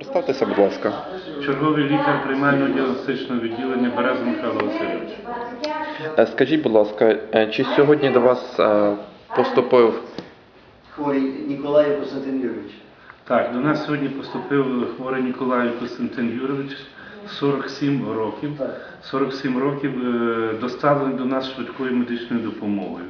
Представтеся, будь ласка. Черговий лікар приймального діагностичного відділення Береза Михайло Васильович. Е, Скажіть, будь ласка, е, чи сьогодні до вас е, поступив хворий Ніколай Костянтин Юрійович. Так, до нас сьогодні поступив хворий Ніколай Костянтин Юрович, 47 років. 47 років доставлений до нас швидкою медичною допомогою.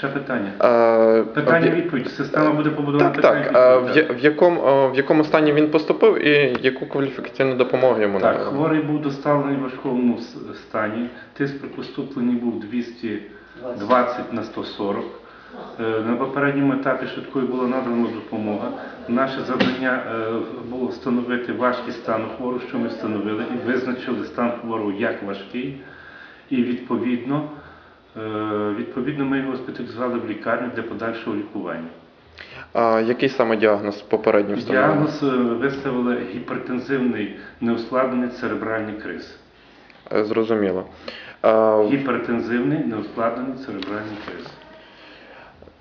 Ще питання. е, Питання в- відповідь. Система буде побудована Так, так. е, В, я- в, якому, е, в якому стані він поступив і яку кваліфікаційну допомогу йому Так, надали? хворий був доставлений в важкому с- стані. Тиск при поступленні був 220 на 140. Е, На попередньому етапі швидкою була надана допомога. Наше завдання е, було встановити важкість стану хворого, що ми встановили, і визначили стан хворого як важкий. І відповідно, відповідно ми його госпіталізували в лікарню для подальшого лікування. А який саме діагноз попередньо встановлений? Діагноз е, виставили гіпертензивний неускладнений церебральний криз. Е, Зрозуміло. Е, Гіпертензивний неускладнений церебральний криз.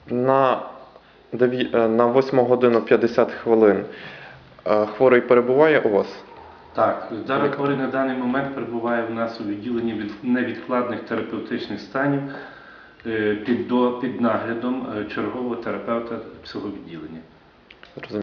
На, е, на 8 годину 50 хвилин е, хворий перебуває у вас? Так, зараз хворий на даний момент перебуває в нас у відділенні від невідкладних терапевтичних станів е, під, до, під наглядом е, чергового терапевта цього відділення.